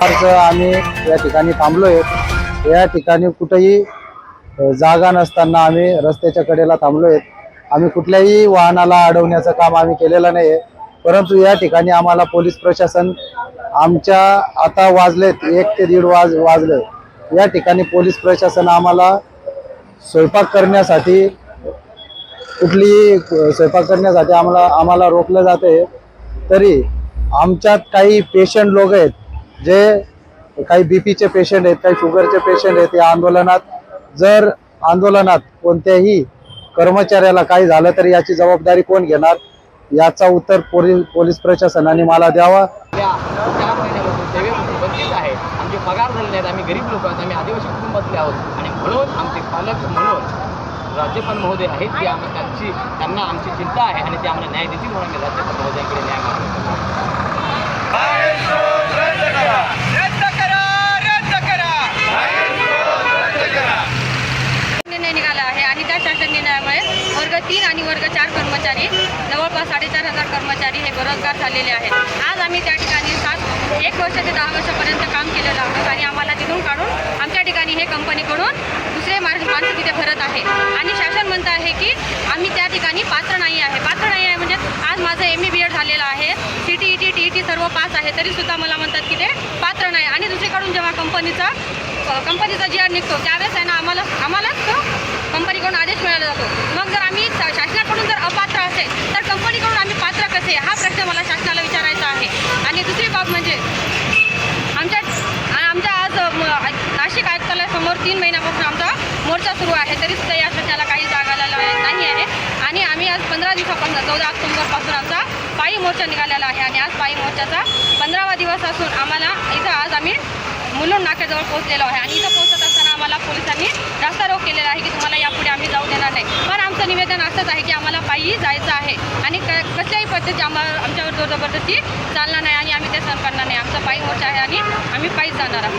आज आम्ही या ठिकाणी थांबलो आहेत या ठिकाणी कुठेही जागा नसताना आम्ही रस्त्याच्या कडेला थांबलो आहेत आम्ही कुठल्याही वाहनाला अडवण्याचं काम आम्ही केलेलं नाही आहे परंतु या ठिकाणी आम्हाला पोलीस प्रशासन आमच्या आता वाजलेत एक ते दीड वाज वाजले. या ठिकाणी पोलीस प्रशासन आम्हाला स्वयंपाक करण्यासाठी कुठलीही स्वयंपाक करण्यासाठी आम्हाला आम्हाला रोखलं जाते तरी आमच्यात काही पेशंट लोक आहेत जे काही बीपीचे पेशंट आहेत काही शुगरचे पेशंट आहेत या आंदोलनात जर आंदोलनात कोणत्याही कर्मचाऱ्याला काही झालं तर याची जबाबदारी कोण घेणार? याचा उत्तर पोलीस पोलीस प्रशासनाने मला द्यावा. आमचे पगार झाले नाहीत आम्ही गरीब लोक आहोत. आम्ही आदिवासी कुटुंबातले आहोत. आणि म्हणून आमचे पालक म्हणून राज्यपाल महोदय आहेत ते आम्हाला त्यांची त्यांना आमची चिंता आहे आणि ते आम्हाला न्याय देतील म्हणून आम्ही राज्यपाल महोदयांकडे न्याय मागतो निर्णय निघाला आहे आणि त्या शासन निर्णयामुळे वर्ग तीन आणि वर्ग चार कर्मचारी जवळपास साडेचार हजार कर्मचारी हे बेरोजगार झालेले आहेत. आज आम्ही त्या ठिकाणी सात एक वर्ष ते दहा वर्षापर्यंत काम केलेलं आहोत आणि आम्हाला तिथून काढून आमच्या ठिकाणी हे कंपनीकडून दुसरे मार्ग माणसं तिथे भरत आहे. आणि शासन म्हणत आहे की आम्ही त्या ठिकाणी पात्र नाही आहे. पात्र नाही आहे म्हणजे आज माझं एम बी एड झालेलं आहे. C T E T T E T सर्व पास आहे. तरीसुद्धा मला म्हणतात की ते पात्र नाही. आणि दुसरीकडून जेव्हा कंपनीचा कंपनीचा जी आर निघतो त्यावेळेस आहे ना आम्हाला आम्हालाच तो कंपनीकडून आदेश मिळाला जातो मग जर आम्ही शा- शासनाकडून जर अपात्र असेल तर कंपनीकडून आम्ही पात्र कसे हा प्रश्न मला शासनाला विचारायचा आहे. आणि दुसरी बाब म्हणजे आमच्या आमच्या आज नाशिक म- नाशिक आयुक्तालयासमोर तीन महिन्यापासून आमचा मोर्चा सुरू आहे. तरी सुद्धा या सध्याला काही जागा नाही आहे. आणि आम्ही आज पंधरा दिवसापासून चौदा ऑक्टोबरपासून आमचा पायी मोर्चा निघालेला आहे. आणि आज पायी मोर्चाचा पंधरावा दिवस असून आम्हाला इथं आज आम्ही मुलुंड नाक्याजवळ पोहोचलेलो आहे. आणि इथं पोहोचत असताना आम्हाला पोलिसांनी रस्ता रोक केलेला आहे की तुम्हाला यापुढे आम्ही जाऊ देणार नाही पण निवेदन असंच आहे की आम्हाला पायी जायचं आहे. आणि क कसल्याही पद्धती आम्हाला आमच्यावर जोर जबरदस्ती चालणार नाही आणि आम्ही ते सहन करणार नाही. आमचा पायी मोर्चा आहे आणि आम्ही पायीच जाणार आहोत.